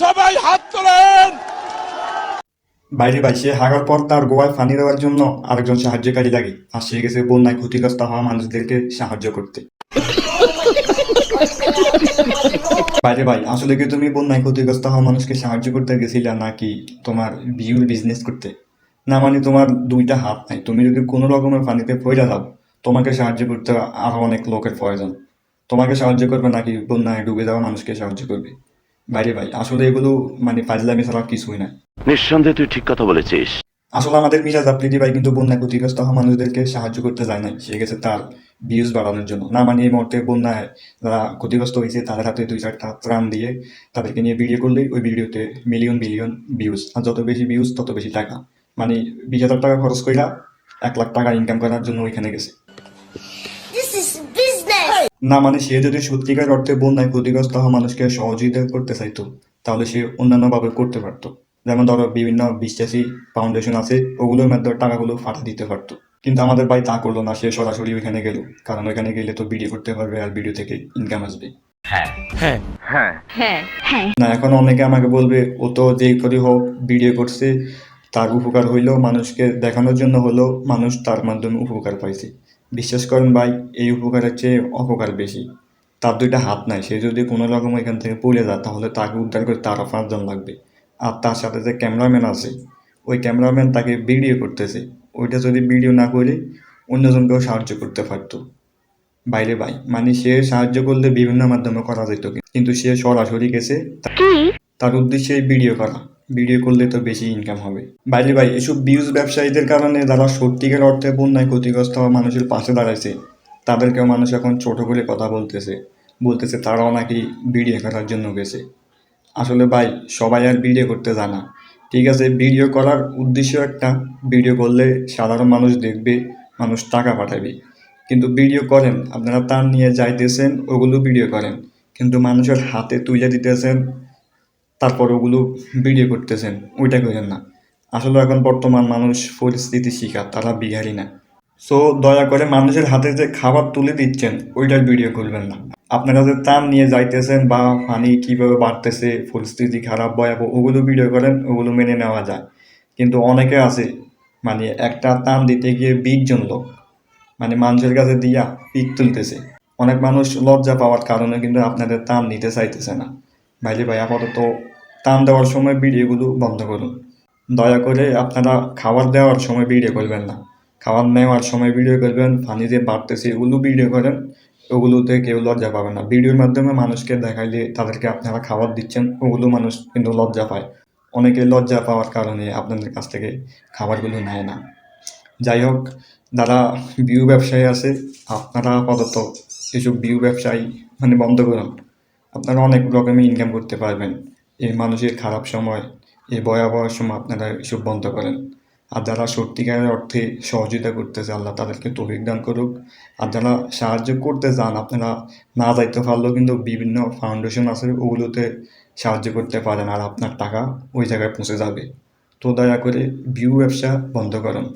সবাই হাত তোলেন। বাইরে ভাই সে হারার পর তার গোয়ায় পানি দেওয়ার জন্য আরেকজন সাহায্যকারী লাগে। আর সে গেছে বন্যায় ক্ষতিগ্রস্ত হওয়া মানুষদেরকে সাহায্য করতে। বাইরে ভাই, আসলে কি তুমি বন্যায় ক্ষতিগ্রস্ত হওয়া মানুষকে সাহায্য করতে গেছিলা নাকি তোমার বিউর বিজনেস করতে? না মানে তোমার দুইটা হাত নাই। তুমি যদি কোনো রকমের পানিতে পড়ে যাও, তোমাকে সাহায্য করতে আরও অনেক লোকের প্রয়োজন। তোমাকে সাহায্য করবে নাকি বন্যায় ডুবে যাওয়া মানুষকে সাহায্য করবে? বাইরে ভাই আসলে এগুলো মানে ফাজলামি ছাড়া কিছুই না। নিঃসন্দেহে তুই ঠিক কথা বলেছিস। আসলে আমাদের মিরাজ আফ্রিদি ভাই কিন্তু বন্যা ক্ষতিগ্রস্ত হওয়া মানুষদেরকে সাহায্য করতে যায় নাই সে গেছে তার ভিউজ বাড়ানোর জন্য। না মানে এই মুহূর্তে বন্যায় যারা ক্ষতিগ্রস্ত হয়েছে তাদের হাতে দুই চারটা ত্রাণ দিয়ে তাদেরকে নিয়ে ভিডিও করলেই ওই ভিডিওতে মিলিয়ন বিলিয়ন ভিউজ আর যত বেশি ভিউজ তত বেশি টাকা। মানে বিশ হাজার টাকা খরচ কইরা এক লাখ টাকা ইনকাম করার জন্য ওইখানে গেছে। This is business. না মানে সে যদি সত্যিকার অর্থে বন্যায় ক্ষতিগ্রস্ত হওয়া মানুষকে সহযোগিতা করতে চাইতো তাহলে সে অন্যান্যভাবে করতে পারতো। যেমন ধরো বিভিন্ন বিশ্বাসী ফাউন্ডেশন আছে ওগুলোর মাধ্যমে টাকাগুলো ফাটা দিতে পারতো। কিন্তু আমাদের ভাই তা করল না সে সরাসরি ওইখানে গেল। কারণ ওইখানে গেলে তো ভিডিও করতে পারবে আর ভিডিও থেকে ইনকাম আসবে। না এখন অনেকে আমাকে বলবে ও তো যেই করে হোক ভিডিও করছে। তার উপকার হইল মানুষকে দেখানোর জন্য হলো মানুষ তার মাধ্যমে উপকার পাইছে। বিশ্বাস করেন ভাই এই উপকারের চেয়ে অপকার বেশি। তার দুইটা হাত নাই সে যদি কোনো রকম এখান থেকে পড়ে যায় তাহলে তাকে উদ্ধার করে তারও পাঁচজন লাগবে। আর তার সাথে যে ক্যামেরাম্যান আছে ওই ক্যামেরাম্যান তাকে ভিডিও করতেছে। ওইটা যদি ভিডিও না করে অন্যজনকেও সাহায্য করতে পারতো। বাইরে ভাই মানে সে সাহায্য করলে বিভিন্ন মাধ্যমে করা যেত কিন্তু সে সরাসরি গেছে। তার উদ্দেশ্যে ভিডিও করা। ভিডিও করলে তো বেশি ইনকাম হবে। বাইরে ভাই এসব ভিউজ ব্যবসায়ীদের কারণে যারা সত্যিকার অর্থে বন্যায় ক্ষতিগ্রস্ত হওয়া মানুষের পাশে দাঁড়াইছে, তাদেরকেও মানুষ এখন ছোট করে কথা বলতেছে। বলতেছে তারাও নাকি ভিডিও করার জন্য গেছে। আসলে ভাই, সবাই আর ভিডিও করতে জানা। ঠিক আছে, ভিডিও করার উদ্দেশ্য একটা। ভিডিও করলে সাধারণ মানুষ দেখবে, মানুষ টাকা পাঠাবে। কিন্তু ভিডিও করেন, আপনারা তার নিয়ে যাইতেছেন, ওগুলো ভিডিও করেন। কিন্তু মানুষের হাতে তুলে দিতেছেন তারপর ওগুলো ভিডিও করতেছেন, ওইটা করেন না। আসলে এখন বর্তমান মানুষ পরিস্থিতি শিকার তারা বিহারি না। সো দয়া করে মানুষের হাতে যে খাবার তুলে দিচ্ছেন, ওইটার ভিডিও করবেন না। আপনারা যে তার নিয়ে যাইতেছেন বা পানি কীভাবে বাড়তেছে, পরিস্থিতি খারাপ, ভয়াবহ, ওগুলো ভিডিও করেন, ওগুলো মেনে নেওয়া যায়। কিন্তু অনেকে আছে মানে একটা তান দিতে গিয়ে বিশজন লোক মানে মানুষের কাছে দিয়া পিক তুলতেছে। অনেক মানুষ লজ্জা পাওয়ার কারণে কিন্তু আপনাদের তান নিতে চাইতেছে না। ভাইলে ভাই, আপাতত টান দেওয়ার সময় ভিডিওগুলো বন্ধ করুন। দয়া করে আপনারা খাবার দেওয়ার সময় ভিডিও করবেন না। খাবার নেওয়ার সময় ভিডিও করবেন, পানি যে বাড়তেছে এগুলো ভিডিও করেন, ওগুলোতে কেউ লজ্জা পাবে না। ভিডিওর মাধ্যমে মানুষকে দেখাইলে তাদেরকে আপনারা খাবার দিচ্ছেন, ওগুলো মানুষ কিন্তু লজ্জা পায়। অনেকে লজ্জা পাওয়ার কারণে আপনাদের কাছ থেকে খাবারগুলো নেয় না। যাই হোক, যারা বিউ ব্যবসায়ী আছে, আপনারা আপাতত এসব বিউ ব্যবসায়ী মানে বন্ধ করুন। আপনারা অনেক রকমের ইনকাম করতে পারবেন। এই মানুষের খারাপ সময়, এই ভয়াবহ সময় আপনারা এসব বন্ধ করেন। আর যারা সত্যিকারের অর্থে সহযোগিতা করতেছে, আল্লাহ তাদেরকে তৌফিক দান করুক। আর যারা সাহায্য করতে চান, আপনারা না যাইতে পারলেও কিন্তু বিভিন্ন ফাউন্ডেশন আছে, ওগুলোতে সাহায্য করতে পারেন। আর আপনার টাকা ওই জায়গায় পৌঁছে যাবে। তো দয়া করে ভিউ ব্যবসা বন্ধ করুন।